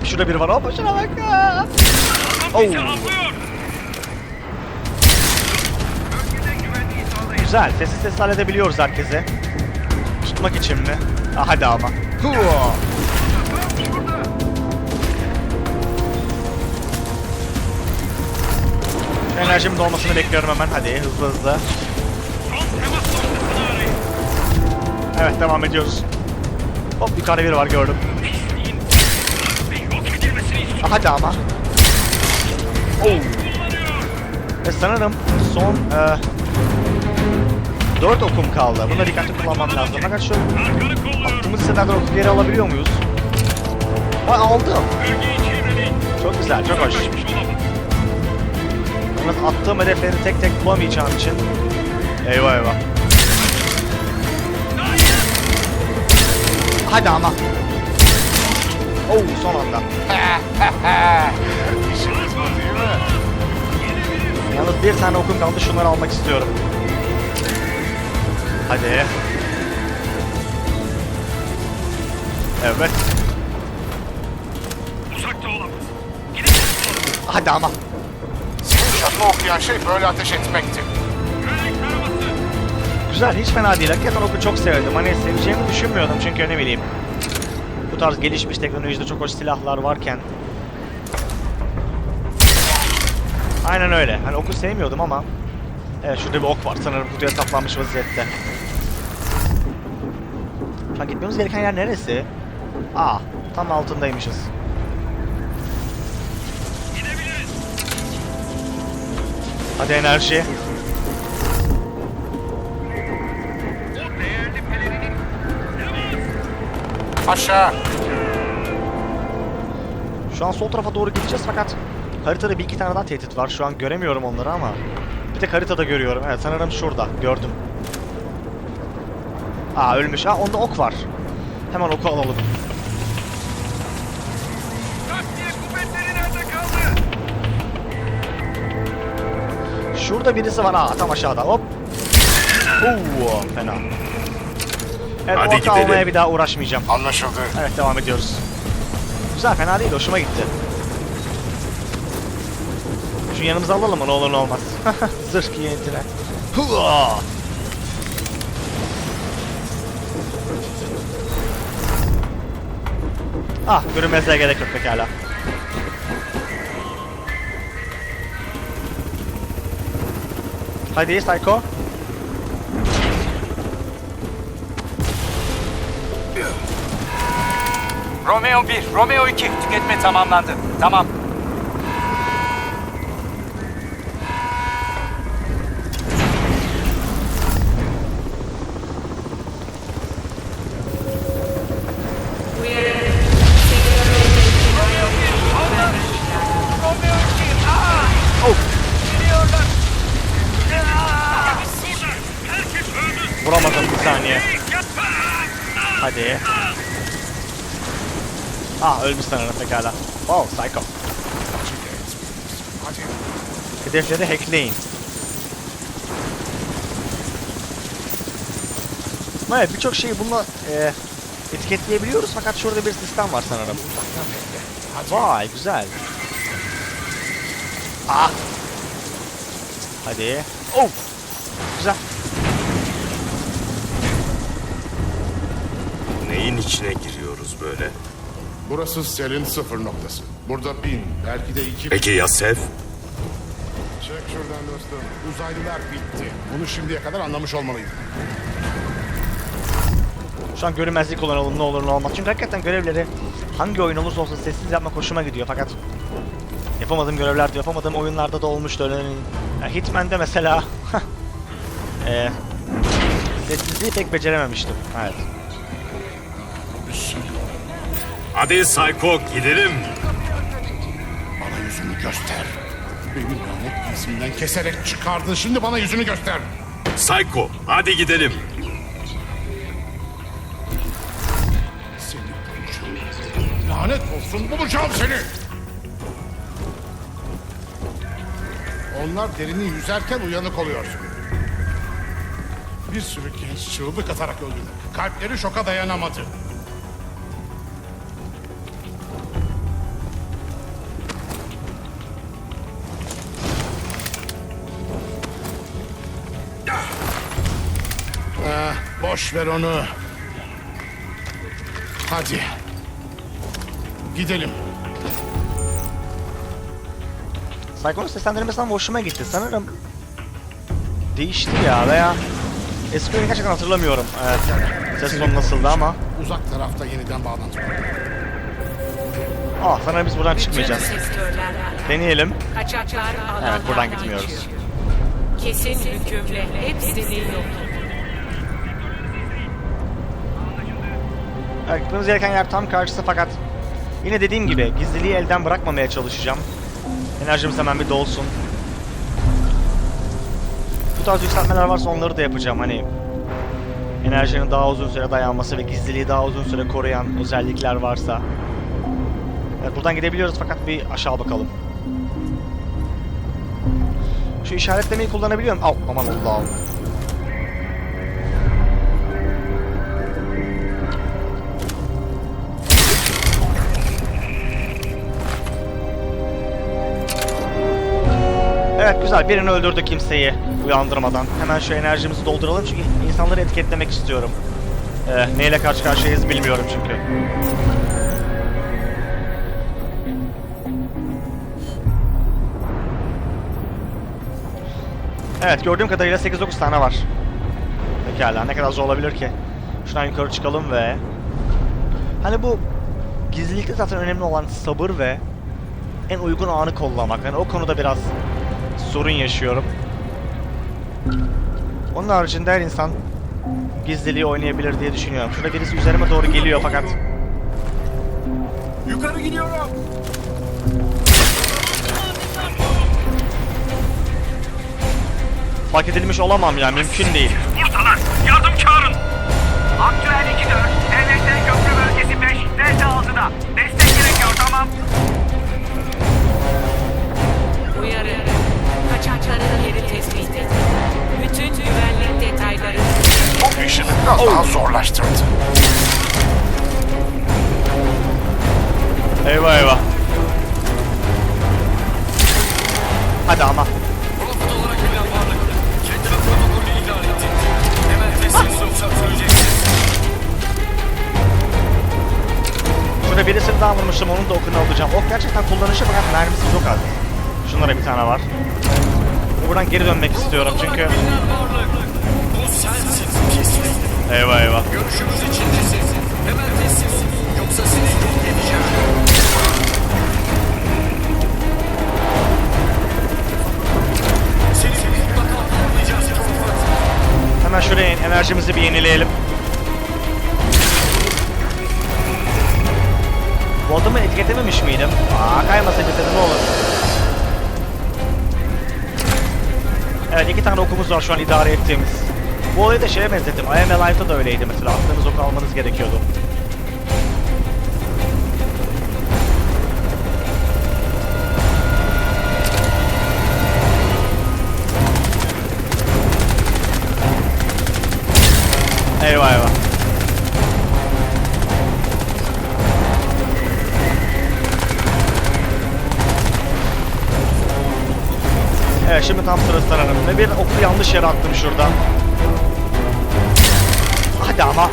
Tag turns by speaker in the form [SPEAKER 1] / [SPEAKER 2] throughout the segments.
[SPEAKER 1] Hop şurada biri var. Hop şuna bak. Oh. Güzel. Sessiz sessiz halledebiliyoruz herkese. Tutmak için mi? Ah, hadi ama. Hua. Enerjimin dolmasını bekliyorum hemen. Hadi hızlı hızlı. Evet devam ediyoruz. Hop yukarıda biri var gördüm. Hadi ama. Oh. Ve sanırım son e, 4 okum kaldı. Bunda dikkatli kullanmam lazım. Fakat şu attığımız seferden oku geri alabiliyor muyuz? Ay aldım. Çok güzel, çok hoş. Yalnız attığım hedefleri tek tek bulamayacağım için Eyvah eyvah. Hadi ama. Oh son anda.
[SPEAKER 2] İşiniz bu değil mi?
[SPEAKER 1] Yalnız bir tane okum kaldı şunları almak istiyorum. Hadi. Evet.
[SPEAKER 3] Uzakta olamaz.
[SPEAKER 1] Hadi ama.
[SPEAKER 2] Senin şatla okuyan şey böyle ateş etmekti.
[SPEAKER 1] Güzel, hiç fena değil. Hakikaten oku çok sevdim. Hani seveceğimi düşünmüyordum çünkü ne bileyim. Tarz gelişmiş teknolojide çok hoş silahlar varken. Aynen öyle. Hani oku sevmiyordum ama. Evet şurada bir ok var sanırım kutuya saplanmış vaziyette. Şu an gitmemiz gereken yer neresi? Aa, tam altındaymışız. Hadi enerji.
[SPEAKER 2] Aşağı.
[SPEAKER 1] Şu an sol tarafa doğru gideceğiz fakat haritada bir iki tane daha tehdit var. Şu an göremiyorum onları ama bir tek haritada görüyorum. Evet sanırım şurada. Gördüm. Aa ölmüş. Ha onda ok var. Hemen oku alalım. Şurada birisi var. Aa tam aşağıda. Hop. Oo, fena. Evet
[SPEAKER 4] Hadi
[SPEAKER 1] o oku
[SPEAKER 4] gidelim.
[SPEAKER 1] almaya bir daha uğraşmayacağım.
[SPEAKER 2] Anlaşıldı.
[SPEAKER 1] Evet devam ediyoruz. Güzel fena değil. Hoşuma gitti. Şu yanımıza alalım mı ne olur ne olmaz. Zırh giyintine. Hua! Ah görünmezliğe gerek yok pekala. Hadi Psycho.
[SPEAKER 5] Romeo 1, Romeo 2 tüketme tamamlandı. Tamam.
[SPEAKER 1] Vuramadım bir saniye. Hadi. Ah ölmüş sanırım pekala. Oh Psycho. Hedefleri hackleyin. Evet birçok şeyi bununla e, etiketleyebiliyoruz fakat şurada bir sistem var sanırım. Vay güzel. Ah. Hadi. Oh. Güzel.
[SPEAKER 4] Neyin içine giriyoruz böyle?
[SPEAKER 2] Burası selin sıfır noktası. Burada bin, belki de iki...
[SPEAKER 4] Peki ya Sev?
[SPEAKER 2] Çek şuradan dostum. Uzaylılar bitti. Bunu şimdiye kadar anlamış olmalıydım.
[SPEAKER 1] Şu an görünmezlik kullanalım ne olur ne olmaz. Çünkü hakikaten görevleri hangi oyun olursa olsun sessiz yapmak hoşuma gidiyor fakat yapamadığım görevlerde yapamadığım oyunlarda da olmuştu öyle. Yani Hitman'de mesela eee sessizliği pek becerememiştim. Evet.
[SPEAKER 4] Hadi Psycho gidelim.
[SPEAKER 2] Bana yüzünü göster. Beni lanet giysimden keserek çıkardın. Şimdi bana yüzünü göster.
[SPEAKER 4] Psycho hadi gidelim.
[SPEAKER 2] Seni bulacağım. Lanet olsun bulacağım seni. Onlar derini yüzerken uyanık oluyorsun. Bir sürü genç çığlık atarak öldüler. Kalpleri şoka dayanamadı. Boş ver onu. Hadi. Gidelim.
[SPEAKER 1] Psycho'nun seslendirmesinden hoşuma gitti. Sanırım değişti ya veya eski oyunu gerçekten hatırlamıyorum. Evet. Ses tonu nasıldı ama.
[SPEAKER 2] Uzak tarafta yeniden bağlantı.
[SPEAKER 1] Ah sanırım biz buradan çıkmayacağız. Deneyelim. Evet buradan gitmiyoruz.
[SPEAKER 6] Kesin hükümle hepsini yok.
[SPEAKER 1] Evet, gitmemiz gereken yer tam karşısı fakat yine dediğim gibi gizliliği elden bırakmamaya çalışacağım. Enerjimiz hemen bir dolsun. Bu tarz yükseltmeler varsa onları da yapacağım hani. Enerjinin daha uzun süre dayanması ve gizliliği daha uzun süre koruyan özellikler varsa. Evet buradan gidebiliyoruz fakat bir aşağı bakalım. Şu işaretlemeyi kullanabiliyor muyum? Au, aman Allah'ım. Güzel birini öldürdü kimseyi uyandırmadan. Hemen şu enerjimizi dolduralım çünkü insanları etiketlemek istiyorum. Ee, neyle karşı karşıyayız bilmiyorum çünkü. Evet gördüğüm kadarıyla 8-9 tane var. Pekala ne kadar zor olabilir ki? Şuradan yukarı çıkalım ve... Hani bu gizlilikte zaten önemli olan sabır ve en uygun anı kollamak. Yani o konuda biraz sorun yaşıyorum. Onun haricinde her insan gizliliği oynayabilir diye düşünüyorum. Şurada birisi üzerime doğru geliyor fakat
[SPEAKER 5] Yukarı gidiyorum.
[SPEAKER 1] fark edilmiş olamam ya mümkün değil.
[SPEAKER 3] Buradalar. Yardım çağırın. Aktüel 2-4. TNT köprü bölgesi 5. Delta 6'da.
[SPEAKER 2] Biraz daha zorlaştırdı.
[SPEAKER 1] Eyvah eyvah. Hadi ama. Şurada birisini daha vurmuştum onun da okunu alacağım. Ok gerçekten kullanışlı fakat mermisi çok az. Şunlara bir tane var. Buradan geri dönmek istiyorum çünkü.
[SPEAKER 4] Bu sensin pislik.
[SPEAKER 1] Eyvah eyvah.
[SPEAKER 4] Görüşümüz içindesin. Hemen teslim. Yoksa seni yok edeceğim. Seni mutlaka Crawford.
[SPEAKER 1] Hemen şuraya in, enerjimizi bir yenileyelim. Bu adamı etiketlememiş miydim? Aa kaymasın cesedi ne olur. Evet iki tane okumuz var şu an idare ettiğimiz. Bu olayı da şeye benzettim. I Am Alive'da da öyleydi mesela. Attığınız oku almanız gerekiyordu. Eyvah eyvah. Evet şimdi tam sırası. Ve bir oku yanlış yere attım şuradan. Hadi ama.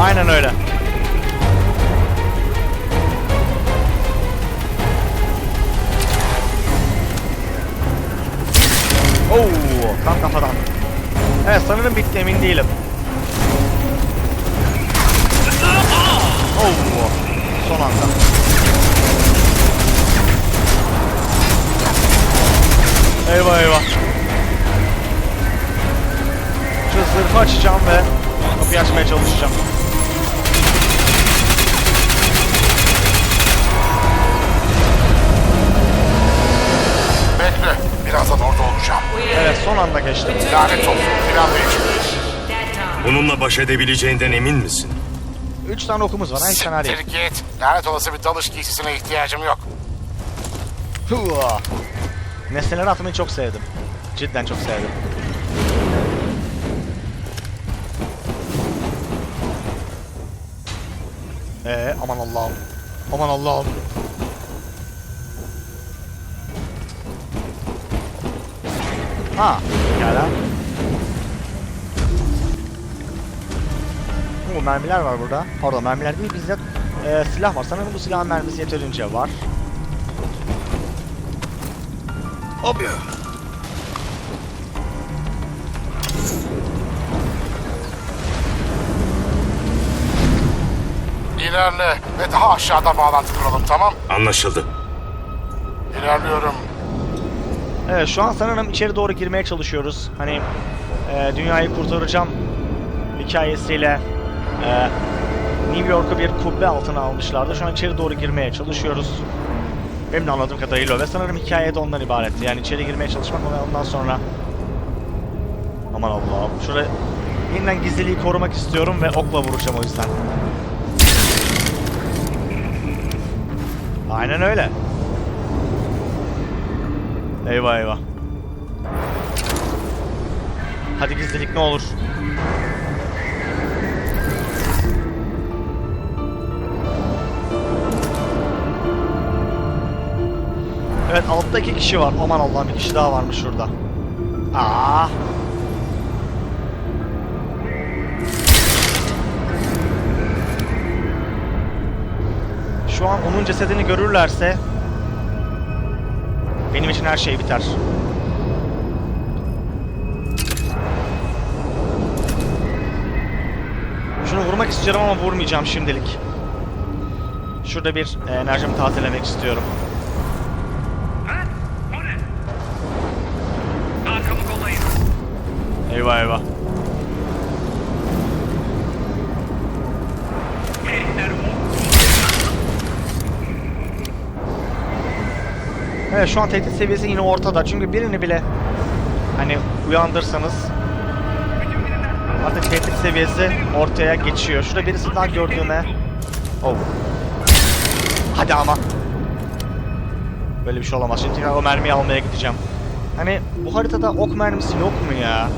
[SPEAKER 1] Aynen öyle. Oo, tam kafadan. Evet sanırım bitti emin değilim. Oo, son anda. Eyvah eyvah. Şu zırhı açacağım ve kapıyı açmaya çalışacağım.
[SPEAKER 2] Bekle. Birazdan orada olacağım.
[SPEAKER 1] Evet son anda geçtim.
[SPEAKER 2] Lanet olsun. Planlayıcı.
[SPEAKER 6] Delta.
[SPEAKER 4] Bununla baş edebileceğinden emin misin?
[SPEAKER 1] Üç tane okumuz var. Hangi senaryo?
[SPEAKER 2] Siktir git. Lanet olası bir dalış giysisine ihtiyacım yok.
[SPEAKER 1] Hıa. Nesneleri atmayı çok sevdim. Cidden çok sevdim. Ee, aman Allah'ım. Aman Allah'ım. Ha, pekala. Bu mermiler var burada. Pardon mermiler değil bizzat e, silah var. Sanırım bu silahın mermisi yeterince var. Hop.
[SPEAKER 2] İlerle ve daha aşağıda bağlantı kuralım tamam?
[SPEAKER 7] Anlaşıldı.
[SPEAKER 2] İlerliyorum.
[SPEAKER 1] Evet şu an sanırım içeri doğru girmeye çalışıyoruz. Hani e, dünyayı kurtaracağım hikayesiyle e, New York'u bir kubbe altına almışlardı. Şu an içeri doğru girmeye çalışıyoruz. Benim de anladığım kadarıyla ve sanırım hikaye de ondan ibaretti. Yani içeri girmeye çalışmak ve ondan sonra... Aman Allah'ım. Şurada yeniden gizliliği korumak istiyorum ve okla vuracağım o yüzden. Aynen öyle. Eyvah eyvah. Hadi gizlilik ne olur. Evet altta iki kişi var. Aman Allah'ım bir kişi daha varmış şurada. Aa. Şu an onun cesedini görürlerse benim için her şey biter. Şunu vurmak istiyorum ama vurmayacağım şimdilik. Şurada bir enerjimi tazelemek istiyorum. Eyvah eyvah. Evet şu an tehdit seviyesi yine ortada. Çünkü birini bile hani uyandırsanız artık tehdit seviyesi ortaya geçiyor. Şurada birisi daha gördüğüme... Oh. Hadi ama. Böyle bir şey olamaz. Şimdi o mermiyi almaya gideceğim. Hani bu haritada ok mermisi yok mu ya?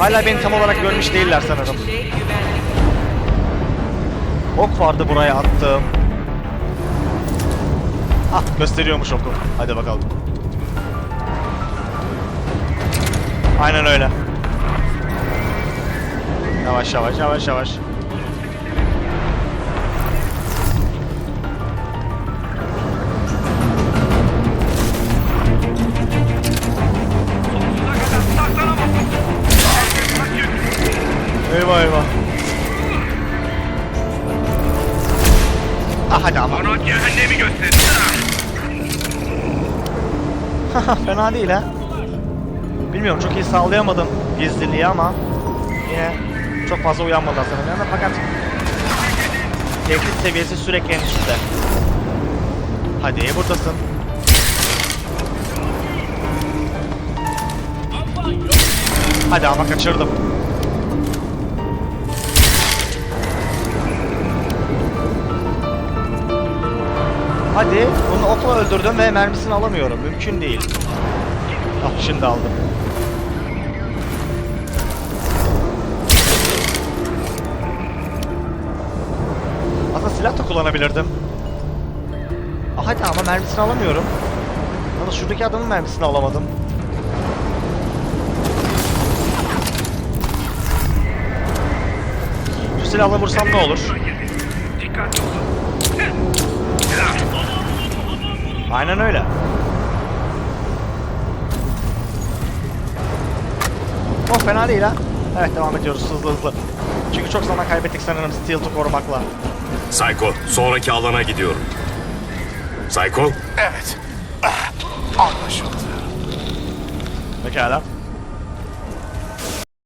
[SPEAKER 1] Hala beni tam olarak görmüş değiller sanırım. Ok vardı buraya attığım. Ah gösteriyormuş oku. Hadi bakalım. Aynen öyle. Yavaş yavaş yavaş yavaş. Eyvah eyvah. Ah hadi ama.
[SPEAKER 3] Bana cehennemi gösterin.
[SPEAKER 1] Fena değil ha. Bilmiyorum çok iyi sağlayamadım gizliliği ama yine çok fazla uyanmadı aslında. Fakat tehdit seviyesi sürekli en üstte. Hadi buradasın. Hadi ama kaçırdım. Hadi bunu okla öldürdüm ve mermisini alamıyorum. Mümkün değil. Ah şimdi aldım. Aslında silah da kullanabilirdim. Ah hadi ama mermisini alamıyorum. Yalnız şuradaki adamın mermisini alamadım. Şu silahla vursam ne olur?
[SPEAKER 3] Dikkatli olun.
[SPEAKER 1] Aynen öyle. Oh fena değil ha. Evet devam ediyoruz hızlı hızlı. Çünkü çok zaman kaybettik sanırım Steel'ı korumakla.
[SPEAKER 7] Psycho, sonraki alana gidiyorum. Psycho,
[SPEAKER 2] Evet. Ah, anlaşıldı.
[SPEAKER 1] Pekala.